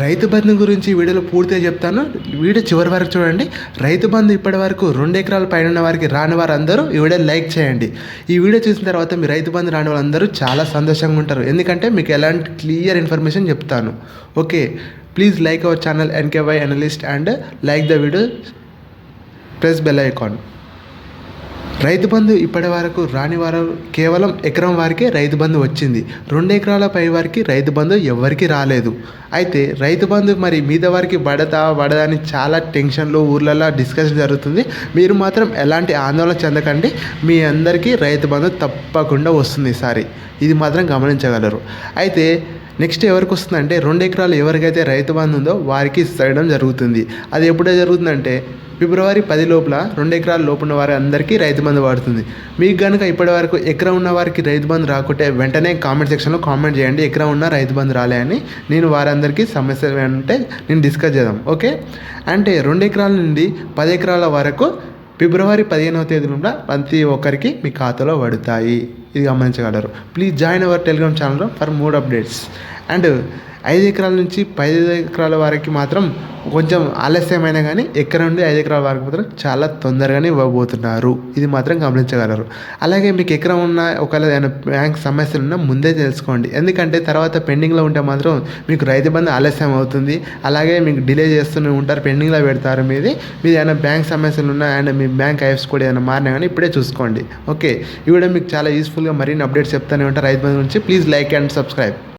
రైతు బంధు గురించి వీడియోలో పూర్తిగా చెప్తాను. వీడియో చివరి వరకు చూడండి. రైతు బంధు ఇప్పటి వరకు రెండు ఎకరాల పైన ఉన్న వారికి రాని వారందరూ ఈ వీడియో లైక్ చేయండి. ఈ వీడియో చూసిన తర్వాత మీ రైతు బంధు రాని వాళ్ళందరూ చాలా సంతోషంగా ఉంటారు. ఎందుకంటే మీకు ఎలాంటి క్లియర్ ఇన్ఫర్మేషన్ చెప్తాను. Okay. Please like our channel NKY analyst and like the video. Press bell icon. Rythu Bandhu ఇప్పటి వరకు రాని వారు కేవలం ఎకరం వారికే రైతు బంధు వచ్చింది. రెండు ఎకరాల పై వారికి రైతు బంధు ఎవరికి రాలేదు. అయితే రైతు బంధు మరి మీద వారికి పడతా పడదా అని చాలా టెన్షన్లు ఊర్లలో డిస్కషన్ జరుగుతుంది. మీరు మాత్రం ఎలాంటి ఆందోళన చెందకండి. మీ అందరికీ రైతు బంధు తప్పకుండా వస్తుంది ఈసారి ఇది మాత్రం గమనించగలరు. అయితే నెక్స్ట్ ఎవరికి వస్తుందంటే రెండు ఎకరాలు ఎవరికైతే రైతు బంధు ఉందో వారికి ఇస్తడం జరుగుతుంది. అది ఎప్పుడే జరుగుతుందంటే ఫిబ్రవరి పది లోపల రెండు ఎకరాల లోపున్న వారి అందరికీ రైతు బంధు పడుతుంది మీకు కనుక ఇప్పటి వరకు ఎకరం ఉన్న వారికి రైతు బంధు రాకుంటే వెంటనే కామెంట్ సెక్షన్లో కామెంట్ చేయండి. ఎకరం ఉన్న రైతు బంధు రాలే అని నేను వారందరికీ సమస్యలు అంటే నేను డిస్కస్ చేద్దాం. ఓకే? అంటే రెండు ఎకరాల నుండి పది ఎకరాల వరకు ఫిబ్రవరి పదిహేనవ తేదీన ప్రతి ఒక్కరికి మీ ఖాతాలో పడతాయి. ఇది గమనించగలరు. Please join our Telegram channel for more updates. And ఐదు ఎకరాల నుంచి పది ఎకరాల వరకు మాత్రం కొంచెం ఆలస్యమైనా కానీ ఎక్కడ నుండి ఐదు ఎకరాల వరకు మాత్రం చాలా తొందరగానే ఇవ్వబోతున్నారు. ఇది మాత్రం గమనించగలరు. అలాగే మీకు ఎకరం ఉన్న ఒకవేళ ఏదైనా బ్యాంక్ సమస్యలు ఉన్నా ముందే తెలుసుకోండి. ఎందుకంటే తర్వాత పెండింగ్లో ఉంటే మాత్రం మీకు రైతు బంధు ఆలస్యం అవుతుంది. అలాగే మీకు డిలే చేస్తూనే ఉంటారు పెండింగ్లో పెడతారు మీది. మీది ఏమైనా బ్యాంక్ సమస్యలు ఉన్నా అండ్ మీ బ్యాంక్ ఐఎఫ్స్ కూడా ఏదైనా మారినా కానీ ఇప్పుడే చూసుకోండి. ఓకే. ఈ వీడియో మీకు చాలా యూస్ఫుల్గా మరిన్ని అప్డేట్స్ చెప్తానే ఉంటారు రైతు బంధు గురించి. Please like and subscribe.